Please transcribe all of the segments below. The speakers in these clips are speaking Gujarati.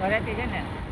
ઘરેથી છે ને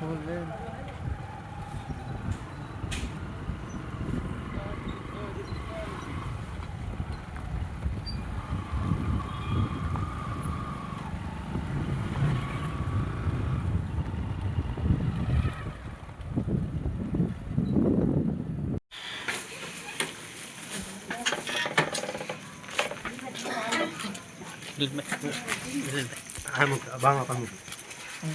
Huli. Dilmet. Dilmet. Amo ka, banga pa mo. Ang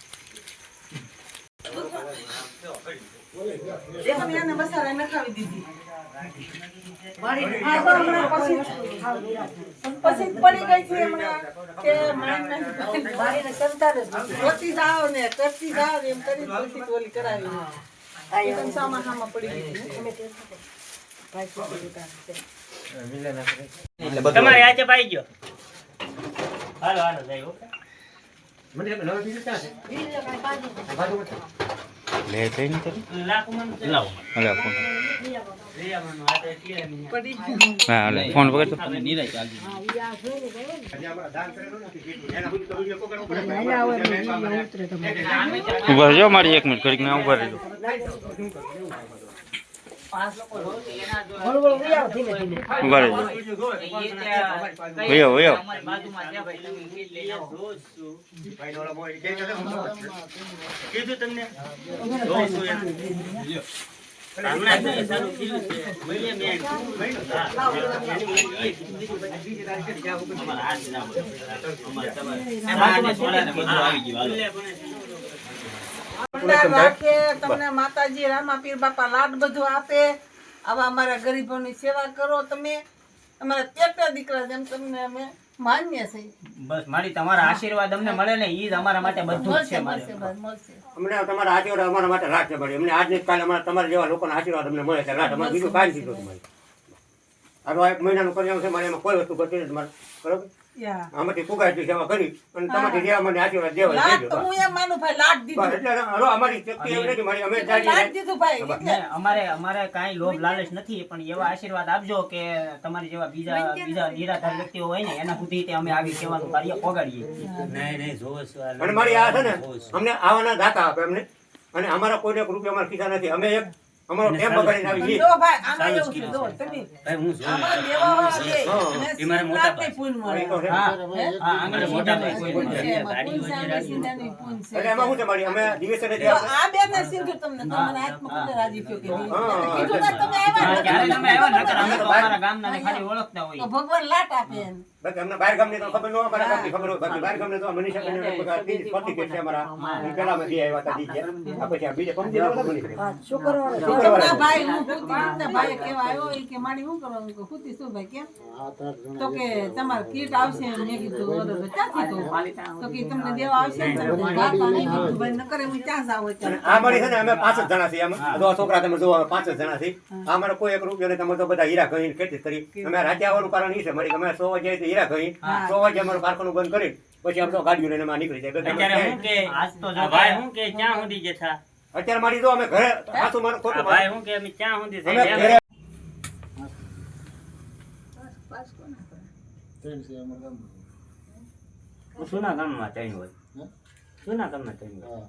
આમ તો હંગવા કાગળ હંગવા કાગળ પછી પડી ગઈ છે હમણાં કે માઇન્ડ કરતી જાઓ ને કરતી જાઓ એમ કરી પછી ઓલી કરાવી. સામા સામા પડી ગઈ તમારે આજે પાઈ ગયો. હાલો હાલો જાય મને લે જઈને તો લાવો હા હાલે ફોન પકડ તો. ઊભા રહેજો મારી એક મિનિટ કરીને ઊભા રહેજો કીધું તમને અમારા હાથ ના. તમારે. આવી એટલે પણ રાખે તમને માતાજી રામાપીર બાપા લાડ બધું આપે. આવા અમારા ગરીબોની સેવા કરો તમે. અમારા તેટલા દીકરા જેમ તમને અમે માન્ય છે બસ મારી તમારા આશીર્વાદ અમને મળે ને ઈ જ અમારા માટે બધું છે અમને તમારા આશીર્વાદ અમારા માટે રાખશે મળે અમને કાલે અમારા તમારા જેવા લોકોના આશીર્વાદ અમને મળે છે. રાત અમારે બીજું કાંઈ એક મહિનાનું કર્યું છે મારે એમાં કોઈ વસ્તુ કરતી નથી મારે. બરોબર. આમાંથી ફુગાઈથી સેવા કરી અને તમારી જેવા મને આશીર્વાદ દેવા. હું એમ માનું ભાઈ લાટ દીધું. એટલે હરો અમારી શક્તિ એમ નથી મારી અમે લાડ ચાલી દીધું ભાઈ એટલે. અમારે અમારે કાઈ લોભ લાલચ નથી પણ એવા આશીર્વાદ આપજો કે તમારી જેવા બીજા બીજા નિરાધાર વ્યક્તિઓ હોય ને એના સુધી તે અમે આવી સેવાનું કાર્ય પોગાડીએ. નહીં નહીં જોવો અને મારી આ છે ને અમને આવાના દાતા આપે અમને. અને અમારા કોઈને રૂપિયા અમારા ખિસ્સા નથી. અમે એક અમારો ટેપ બગાડીને આવી જો ભાઈ આમાં એવું છે જો તમે ભાઈ હું જોઉં. આમાં દેવાવાળા બે એ મારા મોટા સિદ્ધાર્થની પૂન મળે. હા હા આંગણે મોટા ભાઈ છે અને સિદ્ધાર્થની પૂન છે. એટલે એમાં શું છે અમે દિવસે નથી જો આવતા. આ બેને સીધું તમને તમારા હાથમાં રાજી થયો કે? હા. કીધું તમે આવ્યા હા, તમે આવ્યા નકર અમે તો અમારા ગામના ખાલી ઓળખતા તો ભગવાન લાટ આપે એમ બહાર ગામની તો ખબર ન હોય અમારા ગામની ખબર હોય બહાર ગામને તો ને છે અમારા. પેલા અમે જે આવ્યા હતા ઈ આ પછી આ બીજે પંપી લેવા હતા મનીષા. ભાઈ હું પૂતી ભાઈ કેવા આવ્યો ઈ કે માડી શું કરવાનું? મેં કીધું, શું ભાઈ કેમ? તો કે તમારે કીટ આવશે મેં કીધું. ક્યાંથી તો? તો કે તમને દેવા આવશે ને? હું જાવ આ છે ને અમે પાંચ જ જણા છીએ. આમાં. જો છોકરા તમે જોવા પાંચ જ જણા છીએ. આ કોઈ એક રૂપિયો નહીં તમે તો બધા હીરા ખેતી કરી. અમે રાતે આવવાનું કારણ એ છે મારી કે અમે સો તો હીરા કહી તો વાગે અમારું કારખાનું બંધ કરી પછી અમે તો ગાડીઓ લઈને નીકળી જાય. અત્યારે હું કે આજ તો જો ભાઈ હું કે ક્યાં સુધી જતા અત્યારે મારી જો અમે ઘરે સાચું મારું ખોટું ભાઈ હું કે અમે ક્યાં સુધી? ઘરે હું સુના ગામમાં ત્રણ હોય. સુના ગામમાં ત્રણ હોય.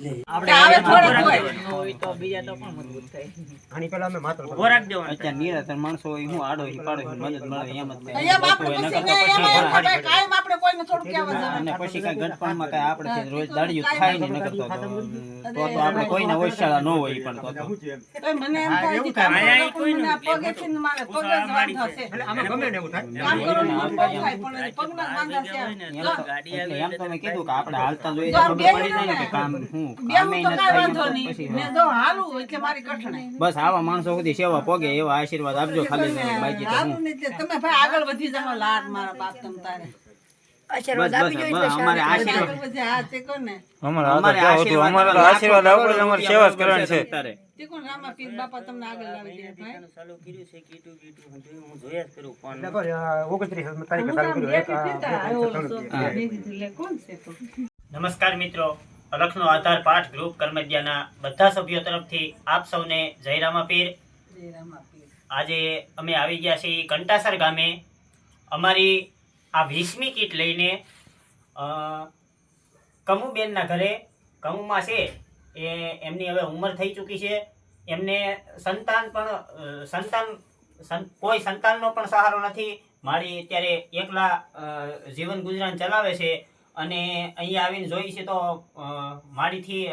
આપણે આવે થોડે આની પહેલા અમે માત્ર ઊભો દેવાનો. અત્યારે નિરાધાર માણસો હોય હું આડો હિપાડો મદદ મળે એમ જ અહીંયા આપણે પછી કાયમ કોઈને થોડું કહેવા જવાનું. અને પછી કઈ ગટપણમાં કઈ આપણે રોજ દાડિયું થાય નહીં નકર તો તો તો તો આપણે કોઈને ઓછાળા ન હોય પણ તો તો. મને એમ થાય કે કામ અહીંયા કરો પણ મને આ પગેથી ને મારે પગ જ વાંધો છે. એટલે આમાં ગમે ને એવું થાય. કામ કરવાનું મન પગ થાય, પણ એ પગના જ વાંધા છે. એમ તો એટલે એમ તો મેં કીધું કે આપણે હાલતા જોઈએ. તો ખબર પડી જાય ને કે કામ શું બેવું કામે તો કાંઈ વાંધો થાય. નહીં. પછી ને જો હાલું એટલે મારી કઠણાઈ. બસ આવા માણસો સુધી સેવા પોગે એવા આશીર્વાદ આપજો ખાલી તમે બાકી તો હું. હાલું ને એટલે તમે ભાઈ આગળ વધી જાઓ લાડ મારા બાપ તમ તારે બસ બસ બસ અમારે આશીર્વાદ આગળ વધે, હા, તે કોણ ને? અમારે આ તો અમારે કેવું હતું, અમારે તો આશીર્વાદ આપો અમારે સેવા કરવાની છે તારે તે કોણ રામા પીર બાપા તમને આગળ લાવી દે ભાઈ ચાલુ કર્યું છે કીધું કીધું હું જોયું હું જોયા જ કરું પણ એટલે બસ, આ 29 તારીખે હું ચાલુ આમ કર્યું. એક આ બેઠી હતી તો બે ત્રણ આવ્યો ત્રણ તો મેં કીધું, લે, કોણ છે તો? નમસ્કાર મિત્રો અલખનો આધાર પાઠ ગ્રુપ કરમદ્યાના બધા સભ્યો તરફથી આપ સૌને જય રામાપીર જય રામા પીર. આજે અમે આવી ગયા છીએ કંટાસર ગામે અમારી આ વીસમી કીટ લઈને કમુબેનના ઘરે, કમુમાં છે, એ એમની હવે ઉંમર થઈ ચૂકી છે. એમને સંતાન પણ સંતાન કોઈ સંતાનનો પણ સહારો નથી. મારી અત્યારે એકલા જીવન ગુજરાન ચલાવે છે અને અહીંયા આવીને જોઈ છે તો મારીથી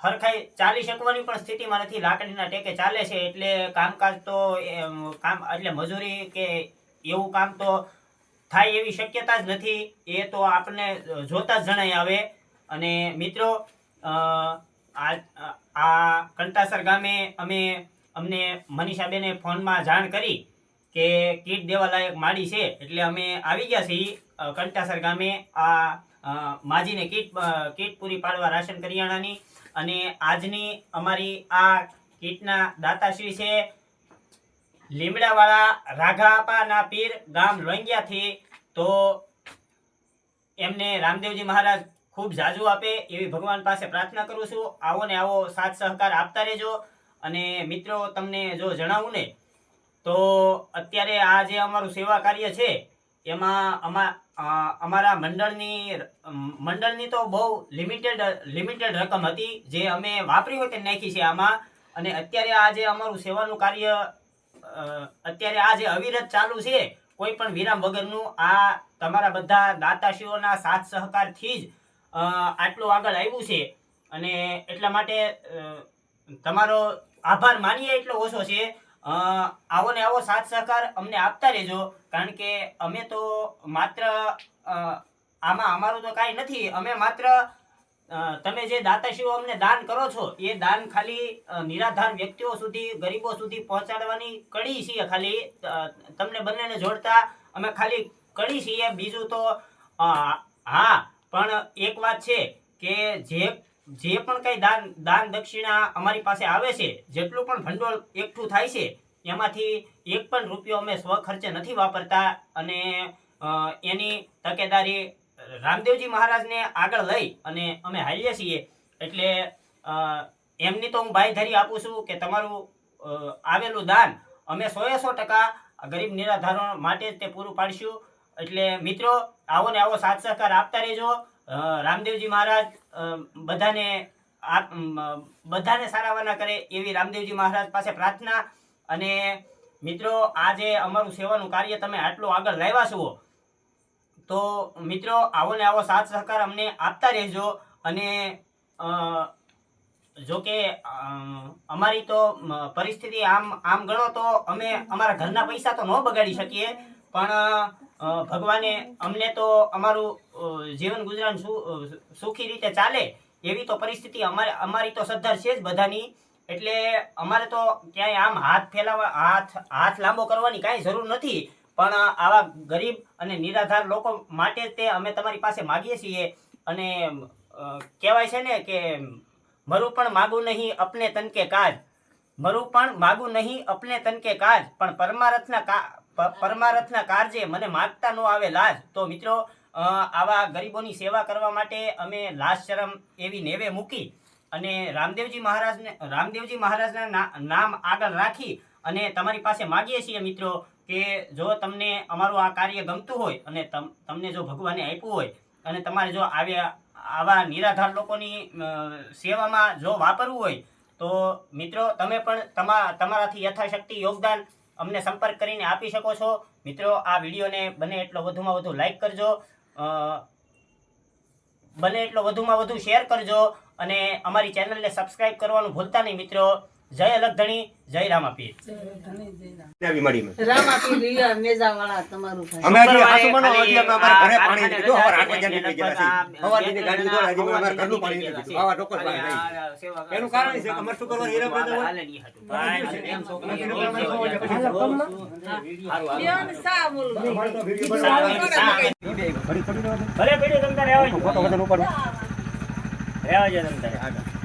હરખાઈ ચાલી શકવાની પણ સ્થિતિમાં નથી. લાકડીના ટેકે ચાલે છે એટલે કામકાજ તો કામ, એટલે મજૂરી કે એવું કામ તો થાય એવી શક્યતા જ નથી. એ તો આપણને જોતા જ જણાય આવે. અને મિત્રો આ કંટાસર ગામે અમે, અમને મનીષાબેને ફોનમાં જાણ કરી કે કીટ દેવા લાયક માડી છે. એટલે અમે આવી ગયા છીએ કંટાસર ગામે આ માજીને કીટ કીટ પૂરી પાડવા રાશન કરિયાણાની. અને આજની અમારી આ કીટના દાતાશ્રી છે લીમડાવાળા રાઘાપાના પીર ગામ લોંગિયાથી તો એમને રામદેવજી મહારાજ ખૂબ જાજુ આપે એવી ભગવાન પાસે પ્રાર્થના કરું છું. આવો ને આવો સાથ સહકાર આપતા રહેજો. અને મિત્રો, તમને જો જણાવું ને, તો અત્યારે આ જે અમારું સેવા કાર્ય છે, એમાં અમા અમારા મંડળની મંડળની તો બહુ લિમિટેડ લિમિટેડ રકમ હતી, જે અમે વાપરી હોય તે નાખી છે આમાં. અને અત્યારે આ જે અમારું સેવાનું કાર્ય અત્યારે આ જે અવિરત ચાલુ છે, કોઈ પણ વિરામ વગરનું, આ તમારા બધા દાતાશ્રીઓના સાથ સહકારથી જ આટલું આગળ આવ્યું છે. અને એટલા માટે તમારો આભાર માનીએ એટલો ઓછો છે. આવો ને આવો સાથ સહકાર અમને આપતા રહેજો, કારણ કે અમે તો માત્ર આમાં અમારું તો કાંઈ નથી, અમે માત્ર તમે જે દાતાશ્રીઓ અમને દાન કરો છો, એ દાન ખાલી નિરાધાર વ્યક્તિઓ સુધી, ગરીબો સુધી પહોંચાડવાની કડી છીએ ખાલી. તમને બંનેને જોડતા અમે ખાલી કડી છીએ. બીજું તો હા, પણ એક વાત છે કે જે જે પણ કંઈ દાન દાન દક્ષિણા અમારી પાસે આવે છે, જેટલું પણ ભંડોળ એકઠું થાય છે, એમાંથી એક પણ રૂપિયો અમે સ્વ ખર્ચે નથી વાપરતા અને એની તકેદારી રામદેવજી મહારાજને આગળ લઈ અને અમે હાલીએ છીએ. એટલે એમની તો હું બાંયધરી આપું છું કે તમારું આવેલું દાન અમે સોએ સો ટકા ગરીબ નિરાધારણ માટે જ તે પૂરું પાડશું. એટલે મિત્રો, આવો ને આવો સાથ સહકાર આપતા રહેજો. રામદેવજી મહારાજ બધાને બધાને સારાવાના કરે એવી રામદેવજી મહારાજ પાસે પ્રાર્થના. અને મિત્રો, આજે અમારું સેવાનું કાર્ય તમે આટલું આગળ લાવ્યા છો. તો મિત્રો, આવો ને આવો સાથ સહકાર અમને આપતા રહેજો અને જો કે અમારી તો પરિસ્થિતિ આમ આમ ગણો તો અમે અમારા ઘરના પૈસા તો ન બગાડી શકીએ, પણ ભગવાને અમને તો અમારું જીવન ગુજરાન સુખી રીતે ચાલે, એવી તો પરિસ્થિતિ અમારે, અમારી તો સદ્ધર છે જ બધાની, એટલે અમારે તો ક્યાંય આમ હાથ ફેલાવા હાથ હાથ લાંબો કરવાની કાંઈ જરૂર નથી પણ આવા ગરીબ અને નિરાધાર લોકો માટે તે અમે તમારી પાસે માગીએ છીએ. અને કહેવાય છે ને કે મરું પણ માગું નહીં, અપને તન કે કાજ. મરું પણ માગું નહીં, અપને તન કે કાજ. પણ પરમારથના કા પરમારથના કાર્જે મને માગતા ન આવે લાજ. તો મિત્રો આવા ગરીબોની સેવા કરવા માટે અમે લાજ શરમ એવી નેવે મૂકી અને રામદેવજી મહારાજને રામદેવજી મહારાજના નામ આગળ રાખી અને તમારી પાસે માગીએ છીએ મિત્રો. કે જો તમને અમારું આ કાર્ય ગમતું હોય અને તમ, તમને જો ભગવાને આપ્યું હોય અને તમારે જો આવ્યા આવા નિરાધાર લોકોની સેવામાં જો વાપરવું હોય, તો મિત્રો તમે પણ તમા, તમારાથી યથાશક્તિ યોગદાન અમને સંપર્ક કરીને આપી શકો છો. મિત્રો, આ વિડીયોને બને એટલો વધુમાં વધુ લાઈક કરજો. બને એટલો વધુમાં વધુ શેર કરજો અને અમારી ચેનલને સબસ્ક્રાઇબ કરવાનું ભૂલતા નહીં, મિત્રો. જય અલગધણી જય રામ આપી તમારું અમે ઘરે પાણી લીધું, નીકળી ગાડી લીધો, હજી અમારે ઘરનું પાણી આવા ટોકર પાણી એનું કારણ છે કે અમારે હીરા હાલે નહીં હતું. ભાઈ, એમ છોકરી. ભલે પીડ્યું તમ તારે આવજો. ફોટો બધા ઉપર રહેવા દે તમ તારે. આગળ